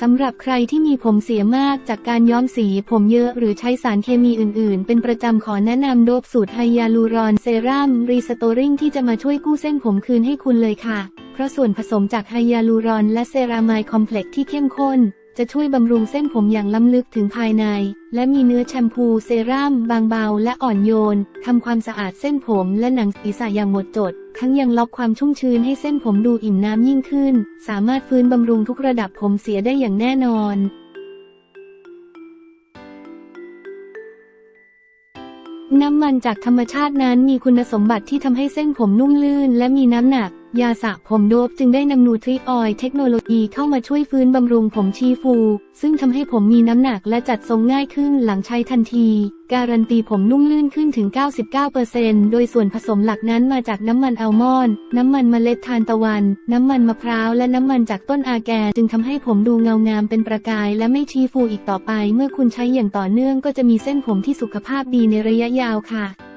สำหรับใครที่มีผมเสียมากจากการย้อมสีผมเยอะหรือใช้สารเคมีอื่น ๆ เป็นประจำขอแนะนำโดบสูตรไฮยาลูรอนเซรั่มรีสโตริงที่จะมาช่วยกู้เส้นผมคืนให้คุณเลยค่ะ เพราะส่วนผสมจากไฮยาลูรอนและเซรามายคอมเพล็กซ์ที่เข้มข้น จะช่วยบำรุงเส้นผมอย่างล้ำลึกถึงภายใน และมีเนื้อแชมพูเซรั่มบางเบาและอ่อนโยน ทำความสะอาดเส้นผมและหนังศีรษะอย่างหมดจด ทั้งยังล็อกความชุ่มชื้นให้เส้นผมดูอิ่มน้ำยิ่งขึ้น สามารถฟื้นบำรุงทุกระดับผมเสียได้อย่างแน่นอนน้ำมันจากธรรมชาตินั้นมีคุณสมบัติที่ทำให้เส้นผมนุ่มลื่นและมีน้ำหนัก ยาสระผมโดบจึงได้นำนูทริออยเทคโนโลยีเข้ามาช่วยฟื้นบำรุงผมชีฟู ซึ่งทำให้ผมมีน้ำหนักและจัดทรงง่ายขึ้นหลังใช้ทันที การันตีผมนุ่มลื่นขึ้นถึง 99%โดยส่วนผสมหลักนั้นมาจากน้ำมันอัลมอนด์ น้ำมันเมล็ดทานตะวัน น้ำมันมะพร้าวและน้ำมันจากต้นอาแกจึงทำให้ผมดูเงางามเป็นประกายและไม่ชีฟูอีกต่อไป เมื่อคุณใช้อย่างต่อเนื่องก็จะมีเส้นผมที่สุขภาพดีในระยะยาวค่ะ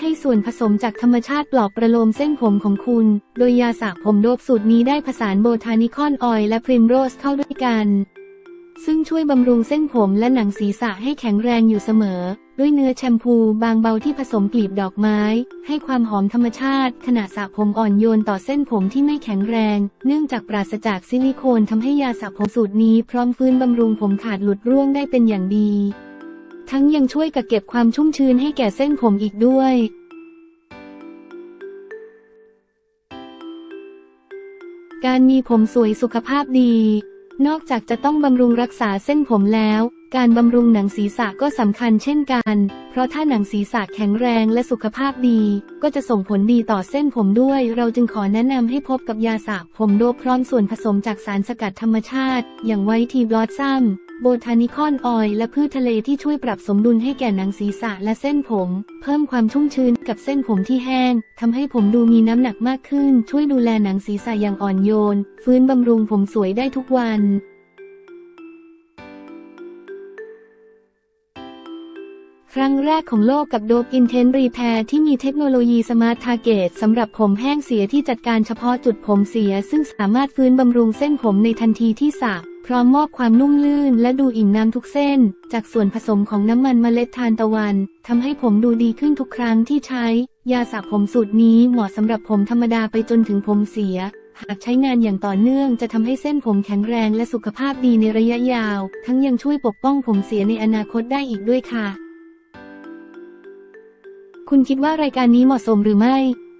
ให้ส่วนผสมจากธรรมชาติปลอบประโลมเส้นผมของคุณ โดยยาสระผมโดบสูตรนี้ได้ผสานโบทานิคอนออยล์และพริมโรสเข้าด้วยกัน ซึ่งช่วยบำรุงเส้นผมและหนังศีรษะให้แข็งแรงอยู่เสมอ ด้วยเนื้อแชมพูบางเบาที่ผสมกลีบดอกไม้ ให้ความหอมธรรมชาติ ขณะสระผมอ่อนโยนต่อเส้นผมที่ไม่แข็งแรง เนื่องจากปราศจากซิลิโคนทำให้ยาสระผมสูตรนี้พร้อมฟื้นบำรุงผมขาดหลุดร่วงได้เป็นอย่างดี ทั้งยังช่วยกักเก็บความชุ่มชื้นให้แก่เส้นผมอีกด้วย การมีผมสวยสุขภาพดี นอกจากจะต้องบำรุงรักษาเส้นผมแล้ว การบำรุงหนังศีรษะก็สำคัญเช่นกัน เพราะถ้าหนังศีรษะแข็งแรงและสุขภาพดี ก็จะส่งผลดีต่อเส้นผมด้วย เราจึงขอแนะนำให้พบกับยาสระผมโดบพร้อมส่วนผสมจากสารสกัดธรรมชาติ อย่างไวทีบลอสซัม โบทานิคอนออยล์และพืชทะเลที่ช่วยปรับสมดุลให้แก่หนังศีรษะและเส้นผม เพิ่มความชุ่มชื้นกับเส้นผมที่แห้งทำให้ผมดูมีน้ำหนักมากขึ้น ช่วยดูแลหนังศีรษะอย่างอ่อนโยน ฟื้นบำรุงผมสวยได้ทุกวันครั้งแรกของโลกกับโดบอินเทนรีแพร์ที่มีเทคโนโลยีสมาร์ททาร์เกตสำหรับผมแห้งเสียที่จัดการเฉพาะจุดผมเสีย ซึ่งสามารถฟื้นบำรุงเส้นผมในทันทีที่สระ พร้อมมอบความนุ่มลื่นและดูอิ่มน้ำทุกเส้น จากส่วนผสมของน้ำมันเมล็ดทานตะวันทำให้ผมดูดีขึ้นทุกครั้งที่ใช้ ยาสระผมสูตรนี้เหมาะสำหรับผมธรรมดาไปจนถึงผมเสีย หากใช้งานอย่างต่อเนื่องจะทำให้เส้นผมแข็งแรงและสุขภาพดีในระยะยาว ทั้งยังช่วยปกป้องผมเสียในอนาคตได้อีกด้วยค่ะ คุณคิดว่ารายการนี้เหมาะสมหรือไม่